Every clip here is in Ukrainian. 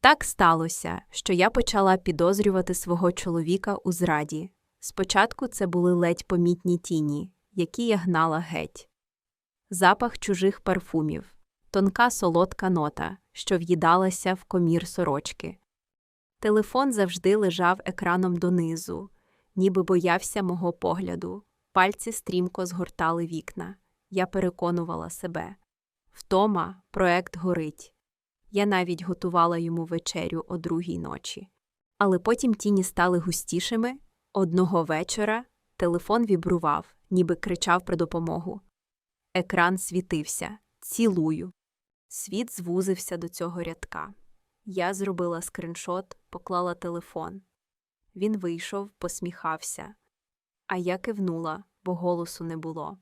Так сталося, що я почала підозрювати свого чоловіка у зраді. Спочатку це були ледь помітні тіні, які я гнала геть. Запах чужих парфумів, тонка солодка нота, що в'їдалася в комір сорочки. Телефон завжди лежав екраном донизу, ніби боявся мого погляду. Пальці стрімко згортали вікна. Я переконувала себе. Втома, проект горить. Я навіть готувала йому вечерю о другій ночі. Але потім тіні стали густішими. Одного вечора телефон вібрував, ніби кричав про допомогу. Екран світився. Цілую. Світ звузився до цього рядка. Я зробила скриншот, поклала телефон. Він вийшов, посміхався, а я кивнула, бо голосу не було.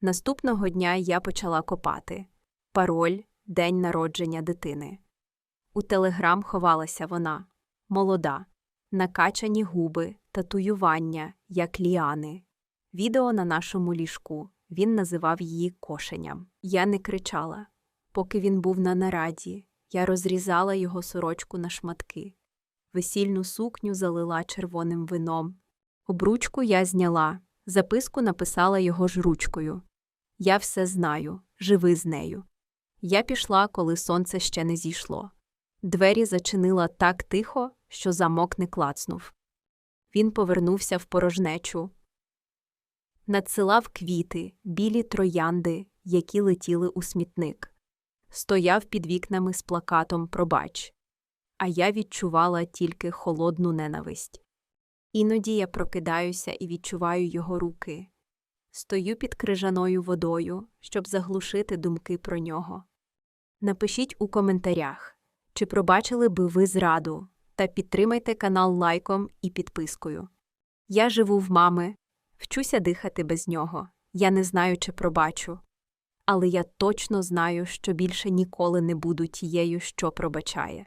Наступного дня я почала копати пароль, день народження дитини. У телеграм ховалася вона молода, накачані губи, татуювання, як ліани. Відео на нашому ліжку він називав її кошеням. Я не кричала. Поки він був на нараді, я розрізала його сорочку на шматки. Весільну сукню залила червоним вином. Обручку я зняла, записку написала його ж ручкою. Я все знаю, живи з нею. Я пішла, коли сонце ще не зійшло. Двері зачинила так тихо, що замок не клацнув. Він повернувся в порожнечу. Надсилав квіти, білі троянди, які летіли у смітник. Стояв під вікнами з плакатом Пробач. А я відчувала тільки холодну ненависть. Іноді я прокидаюся і відчуваю його руки. Стою під крижаною водою, щоб заглушити думки про нього. Напишіть у коментарях, чи пробачили би ви зраду, та підтримайте канал лайком і підпискою. Я живу в мами, вчуся дихати без нього. Я не знаю, чи пробачу. Але я точно знаю, що більше ніколи не буду тією, що пробачає.